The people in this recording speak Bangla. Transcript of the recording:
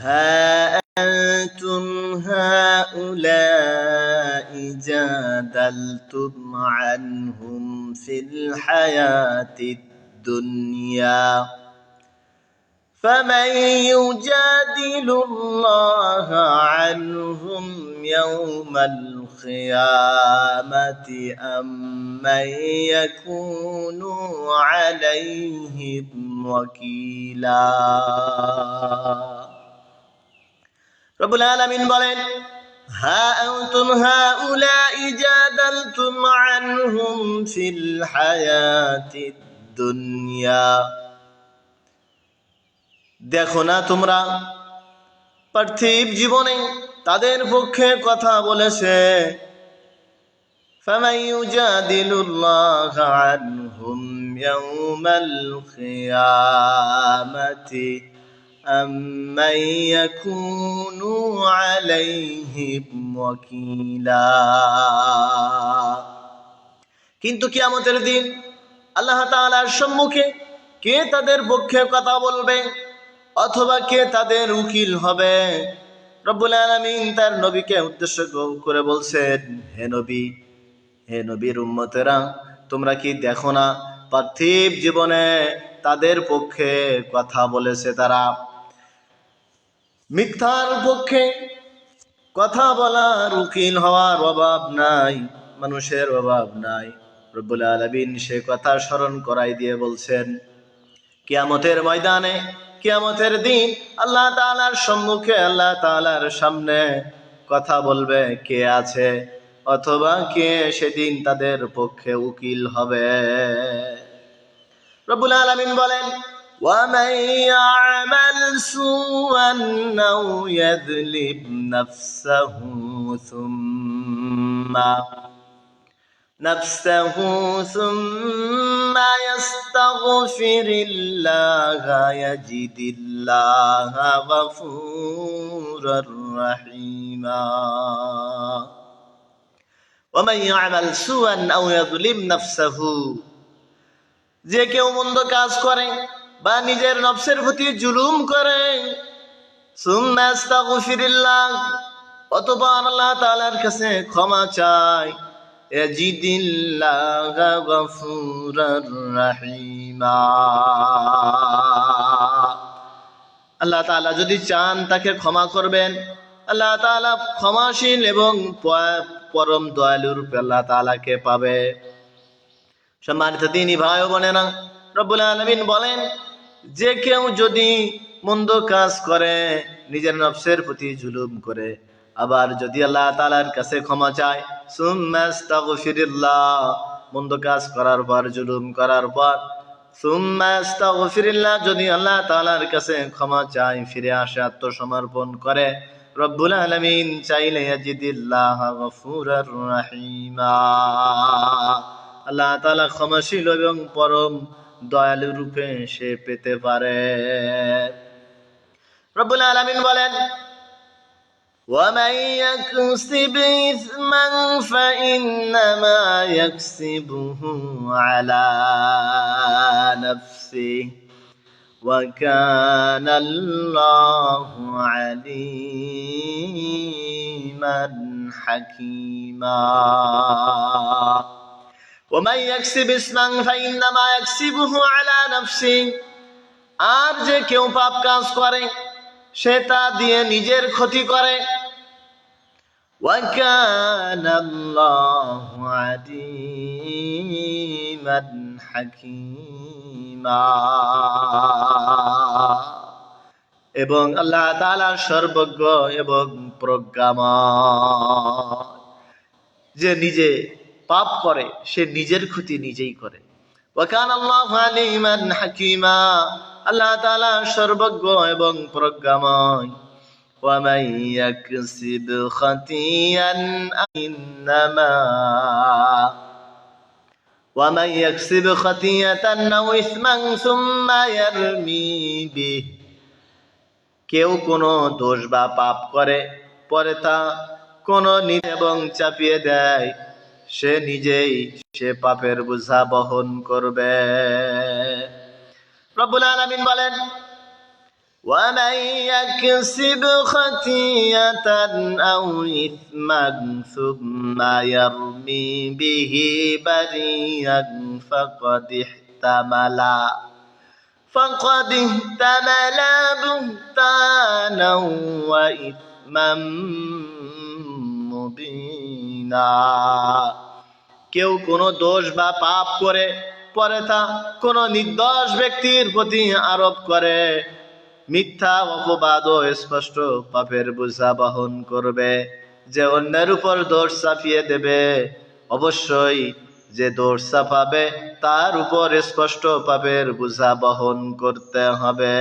ها أنتم هؤلاء جادلتم عنهم في الحياة الدنيا. فمن يجادل الله عنهم يوم القيامة أم من يكون عليهم وكيلا؟ رب العالمين বলেন ها أنتم هؤلاء جادلتم عنهم في الحياة الدنيا দেখো না তোমরা পার্থিব জীবনে তাদের পক্ষে কথা বলেছে فمن يجادل الله عنهم يوم القيامة أم من يكون عليهم وكيلا কিন্তু কিয়ামতের দিন আল্লাহ তাআলার সম্মুখে কে তাদের পক্ষে কথা বলবে অথবা কে তাদের উকিল হবে রব্বুল আলামিন তার নবীকে উদ্দেশ্য করে বলছেন হে নবী হে নবীর উম্মতেরা তোমরা কি দেখো না পার্থিব জীবনে তাদের পক্ষে কথা বলেছে তারা মিথ্যার পক্ষে কথা বলার উকিল হওয়ার অভাব নাই, মানুষের অভাব নাই। রব্বুল আলামিন সে কথা স্মরণ করাই দিয়ে বলছেন, কিয়ামতের ময়দানে, কিয়ামতের দিন আল্লাহ তাআলার সম্মুখে আল্লাহ তাআলার সামনে কথা বলবে কে আছে অথবা কে সেদিন তাদের পক্ষে উকিল হবে। রব্বুল আলামিন বলেন ومن يعمل سوءا أو يظلم نفسه ثم نفسه ثم يستغفر الله يجد الله غفورا رحيما ومن يعمل سوءا أو يظلم نفسه যে কেউ মন্দ কাজ করে বা নিজের নফসের প্রতি জুলুম করে। আল্লাহ কাছে ক্ষমা আল্লাহ তাআলা যদি চান তাকে ক্ষমা করবেন। আল্লাহ তাআলা ক্ষমাশীল এবং পরম দয়ালু রূপে আল্লাহ তাআলাকে পাবে। সম্মানিত তিনি ভাই বোনেরা, রব্বুল আলামিন বলেন যে কেউ যদি মন্দ কাজ করে, নিজের নফসের প্রতি জুলুম করে। আবার যদি আল্লাহ তালার কাছে ক্ষমা চায় মন্দ কাজ করার পর, জুলুম করার পর, সুম্মা আস্তাগফিরুল্লাহ যদি আল্লাহ তাআলার কাছে ক্ষমা চায়, ফিরে আসে, আত্মসমর্পণ করে, রব্বুল আলামিন চাইলে রাহিমা। আল্লাহ তালা ক্ষমাশীল এবং পরম দয়ালু রূপে সে পেতে পারে রব্বুল আলামিন বলেন ومن يكسب إثما فإنما يكسبه على نفسه وكان الله عليما حكيما ومن يكسب اسما فإنما يكسبه على نفسه আর যে কেউ পাপ কাজ করে সে তা দিয়ে নিজের ক্ষতি করে وكان الله عليما حكيما এবং আল্লাহ তাআলা সর্বজ্ঞ এবং প্রজ্ঞাময় যে নিজে পাপ করে সে নিজের ক্ষতি নিজেই করে ওয়াকান আল্লাহ আলিমান হাকিমা আল্লাহ তাআলা সর্বজ্ঞ এবং প্রজ্ঞাময় ومن يكسب خطيئا إنما ومن يكسب خطيئة أو إثما ثم يرمي به কেউ কোনো দোষ বা পাপ করে পরে তা কোনো নি- এবং চাপিয়ে দেয় সে নিজেই সে পাপের বোঝা বহন করবে রব্বুল আলামিন বলেন ومن يكسب خطيئة أو إثما ثم يرمي به بريا فقد احتمل فقد احتمل بهتانا وإثما মুবিনা কেউ কোনো দোষ বা পাপ করে, পরে তা কোনো নির্দোষ ব্যক্তির প্রতি আরোপ করে। মিথ্যা অপবাদ ও স্পষ্ট পাপের বোঝা বহন করবে, যে অন্যের উপর দোষ চাপিয়ে দেবে। অবশ্যই যে দোষ চাপাবে, তার উপর স্পষ্ট পাপের বোঝা বহন করতে হবে।